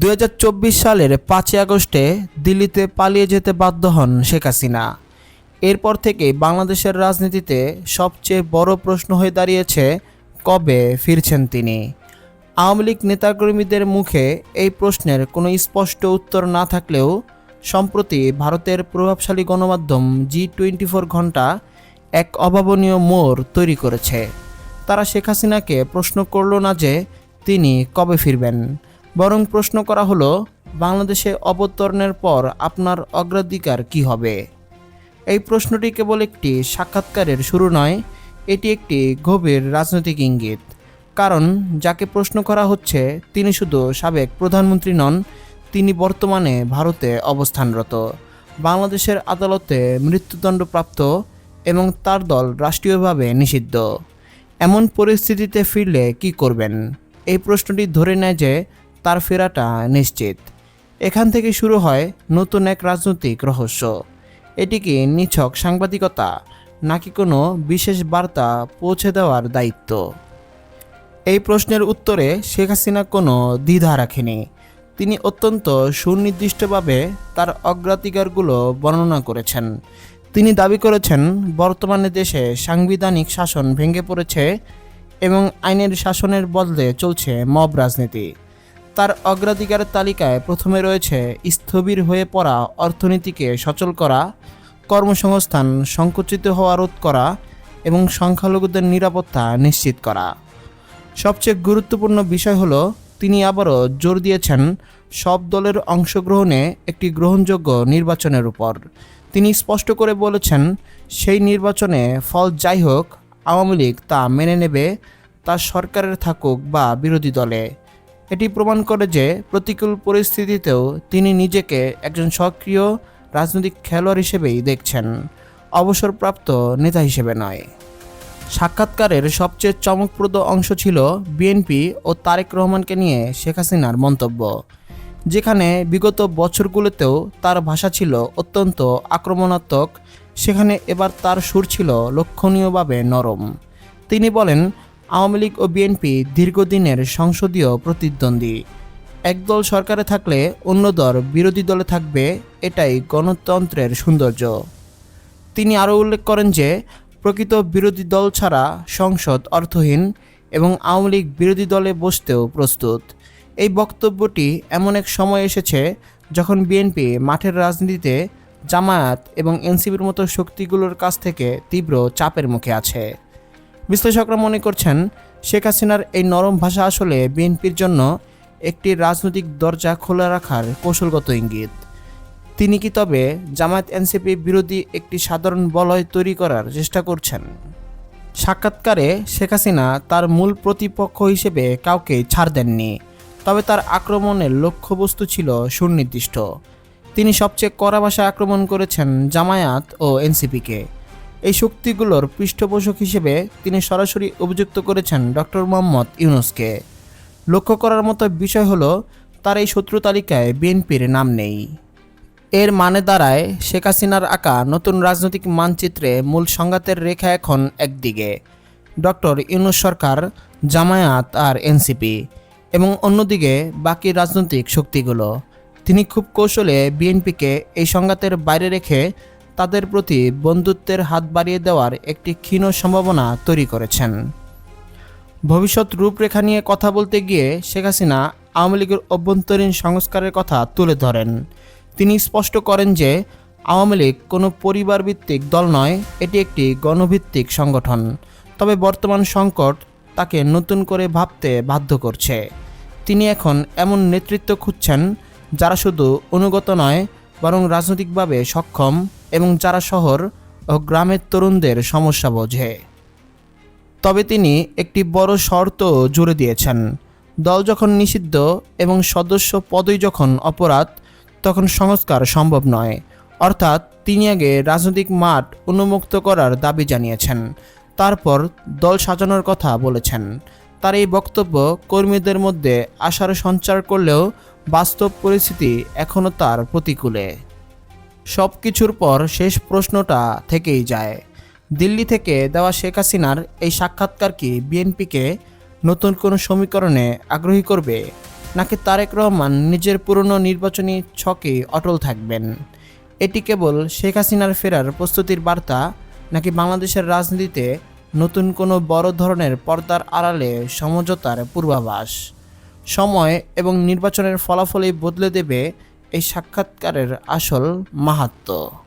দু হাজার চব্বিশ সালের পাঁচই আগস্টে দিল্লিতে পালিয়ে যেতে বাধ্য হন শেখ হাসিনা। এরপর থেকে বাংলাদেশের রাজনীতিতে সবচেয়ে বড় প্রশ্ন হয়ে দাঁড়িয়েছে, কবে ফিরছেন তিনি? আওয়ামী লীগ নেতাকর্মীদের মুখে এই প্রশ্নের কোনো স্পষ্ট উত্তর না থাকলেও সম্প্রতি ভারতের প্রভাবশালী গণমাধ্যম জি টোয়েন্টি ফোর ঘণ্টা এক অভাবনীয় মোড় তৈরি করেছে। তারা শেখ হাসিনাকে প্রশ্ন করল না যে তিনি কবে ফিরবেন। বরং প্রশ্ন করা হলো, বাংলাদেশে অবতরণের পর আপনার অগ্রাধিকার কি হবে? এই প্রশ্নটি কেবল একটি সাক্ষাৎকারের শুরু নয়, এটি একটি গভীর রাজনৈতিক ইঙ্গিত। কারণ যাকে প্রশ্ন করা হচ্ছে, তিনি শুধু সাবেক প্রধানমন্ত্রী নন, তিনি বর্তমানে ভারতে অবস্থানরত। বাংলাদেশের আদালতে মৃত্যুদণ্ডপ্রাপ্ত এবং তার দল রাষ্ট্রীয়ভাবে নিষিদ্ধ। এমন পরিস্থিতিতে ফিরলে কি করবেন? এই প্রশ্নটি ধরে নেয় যে তার ফেরাটা নিশ্চিত। এখান থেকে শুরু হয় নতুন এক রাজনৈতিক রহস্য। এটি কি নিছক সাংবাদিকতা, নাকি কোনো বিশেষ বার্তা পৌঁছে দেওয়ার দায়িত্ব? এই প্রশ্নের উত্তরে শেখ হাসিনা কোনো দ্বিধা রাখেনি। তিনি অত্যন্ত সুনির্দিষ্টভাবে তার অগ্রাধিকারগুলো বর্ণনা করেছেন। তিনি দাবি করেছেন, বর্তমানে দেশে সাংবিধানিক শাসন ভেঙে পড়েছে এবং আইনের শাসনের বদলে চলছে মব রাজনীতি। তার অগ্রাধিকার তালিকায় প্রথমে রয়েছে স্থবির হয়ে পড়া অর্থনীতিকে সচল করা, কর্মসংস্থান সংকুচিত হওয়া রোধ করা এবং সংখ্যালঘুদের নিরাপত্তা নিশ্চিত করা। সবচেয়ে গুরুত্বপূর্ণ বিষয় হলো, তিনি আবারও জোর দিয়েছেন সব দলের অংশগ্রহণে একটি গ্রহণযোগ্য নির্বাচনের উপর। তিনি স্পষ্ট করে বলেছেন, সেই নির্বাচনে ফল যাই হোক, আওয়ামী লীগ তা মেনে নেবে, তা সরকারের থাকুক বা বিরোধী দলে। এটি প্রমাণ করে যে প্রতিকূল পরিস্থিতিতেও তিনি নিজেকে একজন সক্রিয় রাজনৈতিক খেলোয়াড় হিসেবেই দেখছেন। অবসরপ্রাপ্ত নেতা হিসেবে নয়। সাক্ষাৎকারের সবচেয়ে চমকপ্রদ অংশ ছিল বিএনপি ও তারেক রহমানকে নিয়ে শেখ হাসিনার মন্তব্য। যেখানে বিগত বছরগুলোতেও তার ভাষা ছিল অত্যন্ত আক্রমণাত্মক, সেখানে এবার তার সুর ছিল লক্ষণীয়ভাবে নরম। তিনি বলেন আওয়ামী লীগ ও বিএনপি দীর্ঘদিনের সংসদীয় প্রতিদ্বন্দ্বী। একদল সরকারে থাকলে অন্য দল বিরোধী দলে থাকবে, এটাই গণতন্ত্রের সৌন্দর্য। তিনি আরও উল্লেখ করেন যে, প্রকৃত বিরোধী দল ছাড়া সংসদ অর্থহীন এবং আওয়ামী লীগ বিরোধী দলে বসতেও প্রস্তুত। এই বক্তব্যটি এমন এক সময় এসেছে যখন বিএনপি মাঠের রাজনীতিতে জামায়াত এবং এনসিপির মতো শক্তিগুলোর কাছ থেকে তীব্র চাপের মুখে আছে। বিশ্লেষকরা মনে করছেন, শেখ হাসিনার এই নরম ভাষা আসলে বিএনপির জন্য একটি রাজনৈতিক দরজা খোলা রাখার কৌশলগত ইঙ্গিত। তিনি কি তবে জামায়াত এনসিপি বিরোধী একটি সাধারণ বলয় তৈরি করার চেষ্টা করছেন? সাক্ষাৎকারে শেখ হাসিনা তার মূল প্রতিপক্ষ হিসেবে কাউকে ছাড় দেননি, তবে তার আক্রমণের লক্ষ্যবস্তু ছিল সুনির্দিষ্ট। তিনি সবচেয়ে কড়া ভাষায় আক্রমণ করেছেন জামায়াত ও এনসিপিকে। এই শক্তিগুলোর পৃষ্ঠপোষক হিসেবে তিনি সরাসরি অভিযুক্ত করেছেন ডক্টর মোহাম্মদ ইউনুসকে। লক্ষ্য করার মতো বিষয় হলো, তার এই শত্রু তালিকায় বিএনপির নাম নেই। এর মানে দাঁড়ায়, শেখ হাসিনার আঁকা নতুন রাজনৈতিক মানচিত্রে মূল সংঘাতের রেখা এখন একদিকে। ডক্টর ইউনুস সরকার, জামায়াত আর এনসিপি এবং অন্যদিকে বাকি রাজনৈতিক শক্তিগুলো। তিনি খুব কৌশলে বিএনপিকে এই সংঘাতের বাইরে রেখে তাদের প্রতি বন্ধুত্বের হাত বাড়িয়ে দেওয়ার একটি ক্ষীণ সম্ভাবনা তৈরি করেছেন। ভবিষ্যৎ রূপরেখা নিয়ে কথা বলতে গিয়ে শেখ হাসিনা আওয়ামী লীগের অভ্যন্তরীণ সংস্কারের কথা তুলে ধরেন। তিনি স্পষ্ট করেন যে আওয়ামী লীগ কোনো পরিবারভিত্তিক দল নয়, এটি একটি গণভিত্তিক সংগঠন। তবে বর্তমান সংকট তাকে নতুন করে ভাবতে বাধ্য করছে। তিনি এখন এমন নেতৃত্ব খুঁজছেন যারা শুধু অনুগত নয়, বরং রাজনৈতিকভাবে সক্ষম এবং যারা শহর ও গ্রামের তরুণদের সমস্যা বোঝে। তবে তিনি একটি বড় শর্ত জুড়ে দিয়েছেন। দল যখন নিষিদ্ধ এবং সদস্য পদই যখন অপরাধ, তখন সংস্কার সম্ভব নয়। অর্থাৎ তিনি আগে রাজনৈতিক মাঠ উন্মুক্ত করার দাবি জানিয়েছেন। তারপর দল সাজানোর কথা বলেছেন। তার এই বক্তব্য কর্মীদের মধ্যে আশার সঞ্চার করলেও বাস্তব পরিস্থিতি এখনও তার প্রতিকূলে। সব কিছুর পর শেষ প্রশ্নটা থেকেই যায়। দিল্লি থেকে দেওয়া শেখ হাসিনার এই সাক্ষাৎকার কি বিএনপিকে নতুন কোনো সমীকরণে আগ্রহী করবে? নাকি তারেক রহমান নিজের পুরনো নির্বাচনী ছকে অটল থাকবেন? এটি কেবল শেখ হাসিনার ফেরার প্রস্তুতির বার্তা? নাকি বাংলাদেশের রাজনীতিতে নতুন কোনো বড় ধরনের পর্দার আড়ালে সমঝোতার পূর্বাভাস? সময় এবং নির্বাচনের ফলাফলই বদলে দেবে এই সাক্ষাৎকারের আসল মাহাত্ম্য